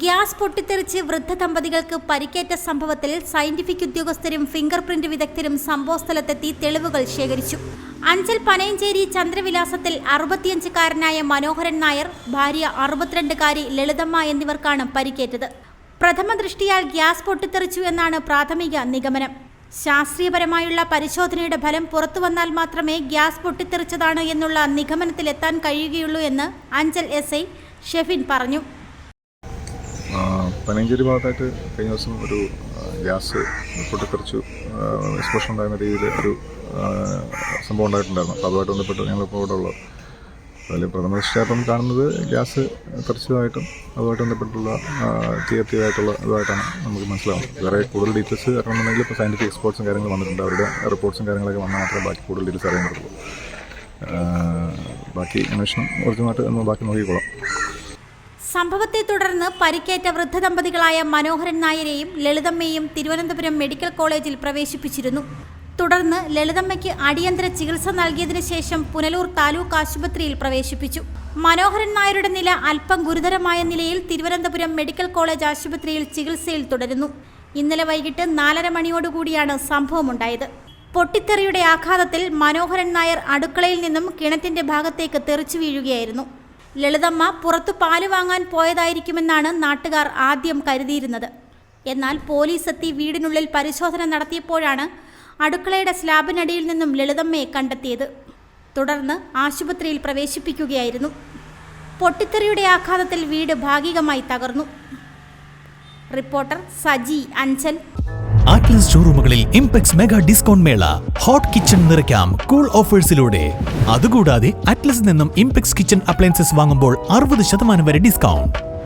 Gas പൊട്ടിത്തെറിച്ച് വൃദ്ധ ദമ്പതികൾക്ക് പരിക്കേറ്റ സംഭവത്തിൽ സയന്റിഫിക് ഉദ്യോഗസ്ഥരും ഫിംഗർ പ്രിന്റ് വിദഗ്ധരും സംഭവസ്ഥലത്തെത്തി തെളിവുകൾ ശേഖരിച്ചു. അഞ്ചൽ പനയഞ്ചേരി ചന്ദ്രവിലാസത്തിൽ അറുപത്തിയഞ്ചുകാരനായ മനോഹരൻ നായർ ഭാര്യ അറുപത്തിരണ്ടുകാരി ലളിതമ്മ എന്നിവർക്കാണ് പരിക്കേറ്റത്. പ്രഥമ ദൃഷ്ടിയാൽ ഗ്യാസ് പൊട്ടിത്തെറിച്ചു എന്നാണ് പ്രാഥമിക നിഗമനം. ശാസ്ത്രീയപരമായുള്ള പരിശോധനയുടെ ഫലം പുറത്തു വന്നാൽ മാത്രമേ ഗ്യാസ് പൊട്ടിത്തെറിച്ചതാണ് എന്നുള്ള നിഗമനത്തിലെത്താൻ കഴിയുകയുള്ളൂ എന്ന് അഞ്ചൽ എസ് ഐ ഷെഫിൻ പറഞ്ഞു. ആ, പനയഞ്ചേരി ഭാഗത്തായിട്ട് കഴിഞ്ഞ ദിവസം ഒരു ഗ്യാസ് പൊട്ടിത്തെറിച്ചു എക്സ്പ്ലോഷൻ ഉണ്ടായിരുന്ന രീതിയിൽ ഒരു സംഭവം ഉണ്ടായിട്ടുണ്ടായിരുന്നു. അതുമായിട്ട് ബന്ധപ്പെട്ട് ഞങ്ങളിപ്പോൾ ഇവിടെ ഉള്ളത്. അതിൽ പ്രഥമ ദൃഷ്ടിയായിട്ടും കാണുന്നത് ഗ്യാസ് തെറിച്ചതായിട്ടും അതുമായിട്ട് ബന്ധപ്പെട്ടുള്ള തീയത്തിയായിട്ടുള്ള ഇതായിട്ടാണ് നമുക്ക് മനസ്സിലാവുന്നത്. വേറെ കൂടുതൽ ഡീറ്റെയിൽസ് അറിയണമെന്നുണ്ടെങ്കിൽ ഇപ്പോൾ സയന്റിഫിക് എക്സ്പോർട്സും കാര്യങ്ങളും വന്നിട്ടുണ്ട്. അവരുടെ റിപ്പോർട്ട്സും കാര്യങ്ങളൊക്കെ വന്നാൽ മാത്രമേ ബാക്കി കൂടുതൽ ഡീറ്റെയിൽസ് അറിയാൻ പറ്റുള്ളൂ. ബാക്കി അന്വേഷണം ഒറിജിനലായിട്ട് നമ്മൾ ബാക്കി നോക്കിക്കോളാം. സംഭവത്തെ തുടർന്ന് പരിക്കേറ്റ വൃദ്ധ ദമ്പതികളായ മനോഹരൻ നായരെയും ലളിതമ്മയെയും തിരുവനന്തപുരം മെഡിക്കൽ കോളേജിൽ പ്രവേശിപ്പിച്ചിരുന്നു. തുടർന്ന് ലളിതമ്മയ്ക്ക് അടിയന്തര ചികിത്സ നൽകിയതിനു ശേഷം പുനലൂർ താലൂക്ക് ആശുപത്രിയിൽ പ്രവേശിപ്പിച്ചു. മനോഹരൻ നായരുടെ നില അല്പം ഗുരുതരമായ നിലയിൽ തിരുവനന്തപുരം മെഡിക്കൽ കോളേജ് ആശുപത്രിയിൽ ചികിത്സയിൽ തുടരുന്നു. ഇന്നലെ വൈകിട്ട് നാലര മണിയോടുകൂടിയാണ് സംഭവമുണ്ടായത്. പൊട്ടിത്തെറിയുടെ ആഘാതത്തിൽ മനോഹരൻ നായർ അടുക്കളയിൽ നിന്നും കിണറ്റിന്റെ ഭാഗത്തേക്ക് തെറിച്ചു വീഴുകയായിരുന്നു. ലളിതമ്മ പുറത്തു പാൽ വാങ്ങാൻ പോയതായിരിക്കുമെന്നാണ് നാട്ടുകാർ ആദ്യം കരുതിയിരുന്നത്. എന്നാൽ പോലീസ് എത്തി വീടിനുള്ളിൽ പരിശോധന നടത്തിയപ്പോഴാണ് അടുക്കളയുടെ സ്ലാബിനടിയിൽ നിന്നും ലളിതമ്മയെ കണ്ടെത്തിയത്. തുടർന്ന് ആശുപത്രിയിൽ പ്രവേശിപ്പിക്കുകയായിരുന്നു. പൊട്ടിത്തെറിയുടെ ആഘാതത്തിൽ വീട് ഭാഗികമായി തകർന്നു. റിപ്പോർട്ടർ സജി അഞ്ചൽ ആറ്റ്ലസ് ഷോറൂമുകളിൽ ഇംപെക്സ് മെഗാ ഡിസ്കൗണ്ട് മേള. ഹോട്ട് കിച്ചൺ നിറയ്ക്കാം. കൂൾ ഓഫേഴ്സിലൂടെ അതുകൂടാതെ അറ്റ്ലസിൽ നിന്നും ഇംപെക്സ് കിച്ചൺ അപ്ലയൻസസ് വാങ്ങുമ്പോൾ അറുപത് ശതമാനം വരെ ഡിസ്കൗണ്ട്